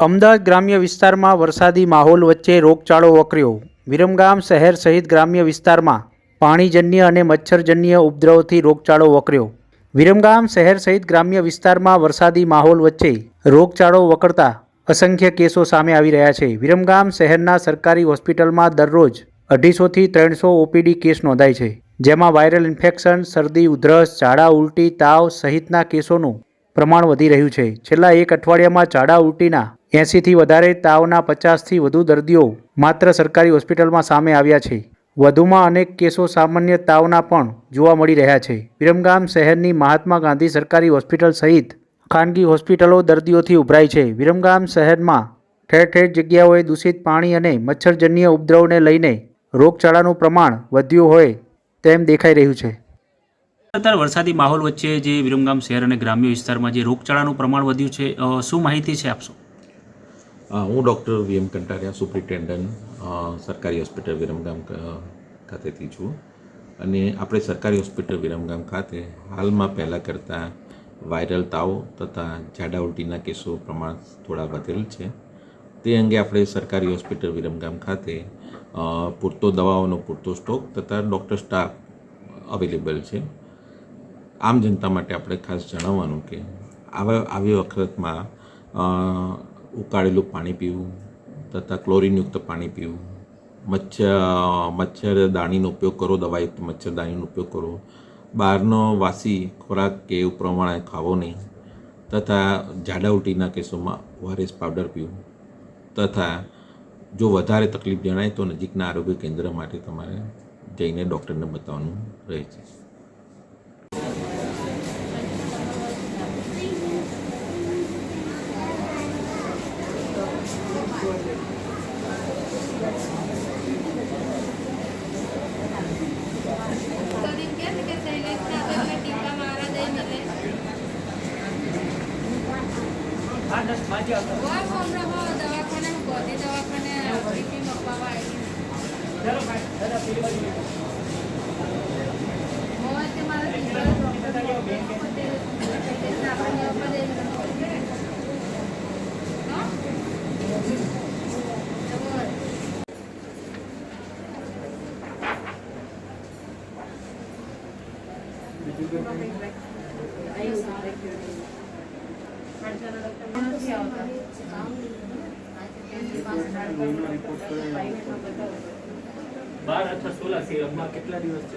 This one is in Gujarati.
અમદાવાદ ગ્રામ્ય વિસ્તારમાં વરસાદી માહોલ વચ્ચે રોગચાળો વકર્યો. વિરમગામ શહેર સહિત ગ્રામ્ય વિસ્તારમાં પાણીજન્ય અને મચ્છરજન્ય ઉપદ્રવથી રોગચાળો વકર્યો. વિરમગામ શહેર સહિત ગ્રામ્ય વિસ્તારમાં વરસાદી માહોલ વચ્ચે રોગચાળો વકરતા અસંખ્ય કેસો સામે આવી રહ્યા છે. વિરમગામ શહેરના સરકારી હોસ્પિટલમાં દરરોજ અઢીસોથી ત્રણસો ઓપીડી કેસ નોંધાય છે, જેમાં વાયરલ ઇન્ફેક્શન, શરદી, ઉધરસ, ઝાડા, ઉલટી, તાવ સહિતના કેસોનું પ્રમાણ વધી રહ્યું છે. છેલ્લા એક અઠવાડિયામાં ઝાડા, ઉલટીના એંસીથી વધારે તાવના પચાસથી વધુ દર્દીઓ માત્ર સરકારી હોસ્પિટલમાં સામે આવ્યા છે. વધુમાં અનેક કેસો સામાન્ય તાવના પણ જોવા મળી રહ્યા છે. વિરમગામ શહેરની મહાત્મા ગાંધી સરકારી હોસ્પિટલ સહિત ખાનગી હોસ્પિટલો દર્દીઓથી ઉભરાઈ છે. વિરમગામ શહેરમાં ઠેર ઠેર જગ્યાઓએ દૂષિત પાણી અને મચ્છરજન્ય ઉપદ્રવને લઈને રોગચાળાનું પ્રમાણ વધ્યું હોય તેમ દેખાઈ રહ્યું છે. અત્યારે વરસાદી માહોલ વચ્ચે જે વિરમગામ શહેર અને ગ્રામ્ય વિસ્તારમાં જે રોગચાળાનું પ્રમાણ વધ્યું છે શું માહિતી છે આપશો હું doctor V M Kantaria superintendent સરકારી હોસ્પિટલ વિરમગામ ખાતેથી છું. અને આપણે સરકારી હોસ્પિટલ વિરમગામ ખાતે હાલમાં પહેલાં કરતાં વાયરલ તાવ તથા ઝાડા ઉલટીના કેસો પ્રમાણ થોડા વધેલ છે. તે અંગે આપણે સરકારી હોસ્પિટલ વિરમગામ ખાતે પૂરતો દવાઓનો પૂરતો સ્ટોક તથા ડૉક્ટર સ્ટાફ અવેલેબલ છે. આમ જનતા માટે આપણે ખાસ જણાવવાનું કે, આવા આવી વખતમાં ઉકાળેલું પાણી પીવું, તથા ક્લોરીનયુક્ત પાણી પીવું. મચ્છર મચ્છરદાનીનો ઉપયોગ કરો, દવાયુક્ત મચ્છરદાણીનો ઉપયોગ કરો. બહારનો વાસી ખોરાક કે એવું પ્રમાણે ખાવો નહીં, તથા ઝાડા ઉલટીના કેસોમાં ઓઆરએસ પાવડર પીવું, તથા જો વધારે તકલીફ જણાય તો નજીકના આરોગ્ય કેન્દ્ર માટે તમારે જઈને ડૉક્ટરને બતાવવાનું રહે છે. હો દવાખાને હું ભાઈ દવાખાને પેલી મપાવા આવી હોય તે મારા ટીકા ડૉક્ટર આપણે મપા દઈ બાર અથવા સોળ કેટલા દિવસ છે?